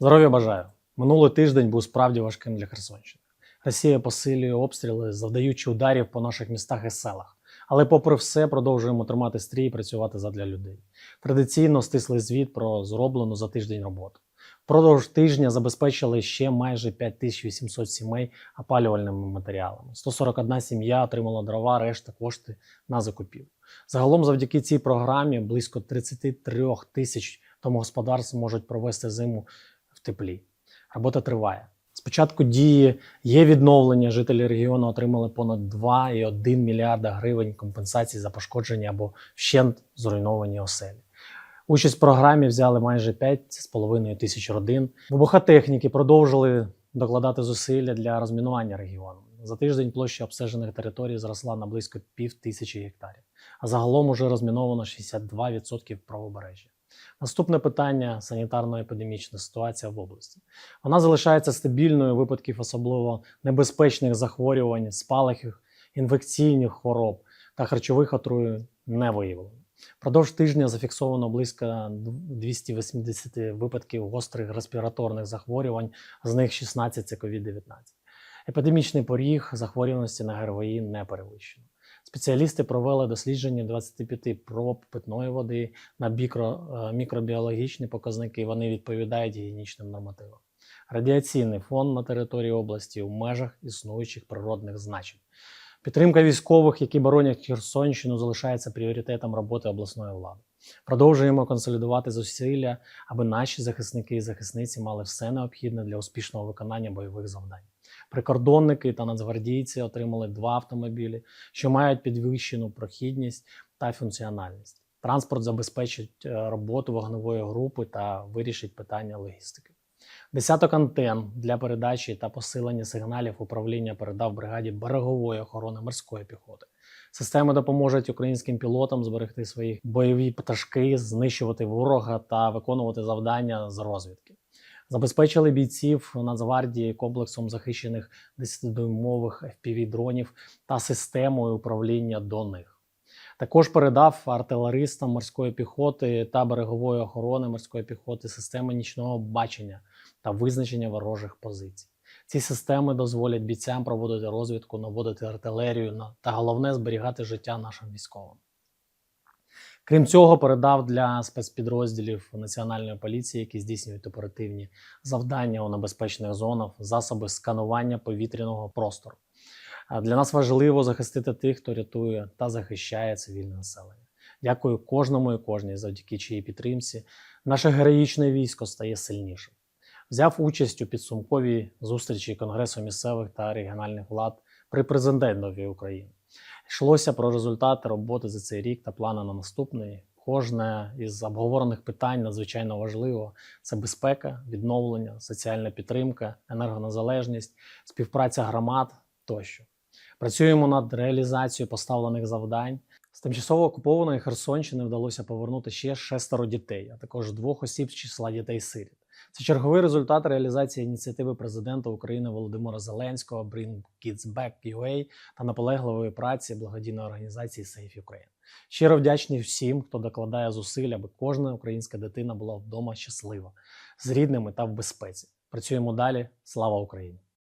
Здоров'я бажаю. Минулий тиждень був справді важким для Херсонщини. Росія посилює обстріли, завдаючи ударів по наших містах і селах. Але, попри все, продовжуємо тримати стрій і працювати задля людей. Традиційно стислий звіт про зроблену за тиждень роботу. Впродовж тижня забезпечили ще майже 5800 сімей опалювальними матеріалами. 141 сім'я отримала дрова, решта кошти на закупівлю. Загалом, завдяки цій програмі, близько 33 тисяч домогосподарств можуть провести зиму теплі. Робота триває. Спочатку дії є відновлення. Жителі регіону отримали понад 2,1 мільярда гривень компенсацій за пошкодження або вщент зруйновані оселі. Участь в програмі взяли майже 5,5 тисяч родин. Вибухотехніки продовжили докладати зусилля для розмінування регіону. За тиждень площа обстежених територій зросла на близько пів тисячі гектарів, а загалом уже розміновано 62% правобережжя. Наступне питання санітарно-епідемічна ситуація в області. Вона залишається стабільною випадків особливо небезпечних захворювань, спалахів, інфекційних хвороб та харчових отруєнь не виявлено. Продовж тижня зафіксовано близько 280 випадків гострих респіраторних захворювань, з них 16 це COVID-19. Епідемічний поріг захворюваності на ГРВІ не перевищено. Спеціалісти провели дослідження 25 проб питної води на мікро, е, мікробіологічні показники. Вони відповідають гігієнічним нормативам. Радіаційний фон на території області в межах існуючих природних значень. Підтримка військових, які боронять Херсонщину, залишається пріоритетом роботи обласної влади. Продовжуємо консолідувати зусилля, аби наші захисники і захисниці мали все необхідне для успішного виконання бойових завдань. Прикордонники та нацгвардійці отримали два автомобілі, що мають підвищену прохідність та функціональність. Транспорт забезпечить е, роботу вогневої групи та вирішить питання логістики. Десяток антен для передачі та посилення сигналів управління передав бригаді берегової охорони морської піхоти. Системи допоможуть українським пілотам зберегти свої бойові пташки, знищувати ворога та виконувати завдання з розвідки. Забезпечили бійців Нацгвардії комплексом захищених 10-дюймових FPV-дронів та системою управління до них. Також передав артилеристам морської піхоти та берегової охорони морської піхоти системи нічного бачення та визначення ворожих позицій. Ці системи дозволять бійцям проводити розвідку, наводити артилерію та головне зберігати життя нашим військовим. Крім цього, передав для спецпідрозділів Національної поліції, які здійснюють оперативні завдання у небезпечних зонах, засоби сканування повітряного простору. Для нас важливо захистити тих, хто рятує та захищає цивільне населення. Дякую кожному і кожній, завдяки чиїй підтримці. Наше героїчне військо стає сильнішим. Взяв участь у підсумковій зустрічі Конгресу місцевих та регіональних влад при президентові України. Йшлося про результати роботи за цей рік та плани на наступний. Кожне із обговорених питань надзвичайно важливо: це безпека, відновлення, соціальна підтримка, енергонезалежність, співпраця громад тощо. Працюємо над реалізацією поставлених завдань. З тимчасово окупованої Херсонщини вдалося повернути ще шестеро дітей, а також двох осіб з числа дітей-сиріт. Це черговий результат реалізації ініціативи президента України Володимира Зеленського Bring Kids Back UA та наполегливої праці благодійної організації Safe Ukraine. Щиро вдячний всім, хто докладає зусиль, аби кожна українська дитина була вдома щаслива, з рідними та в безпеці. Працюємо далі. Слава Україні!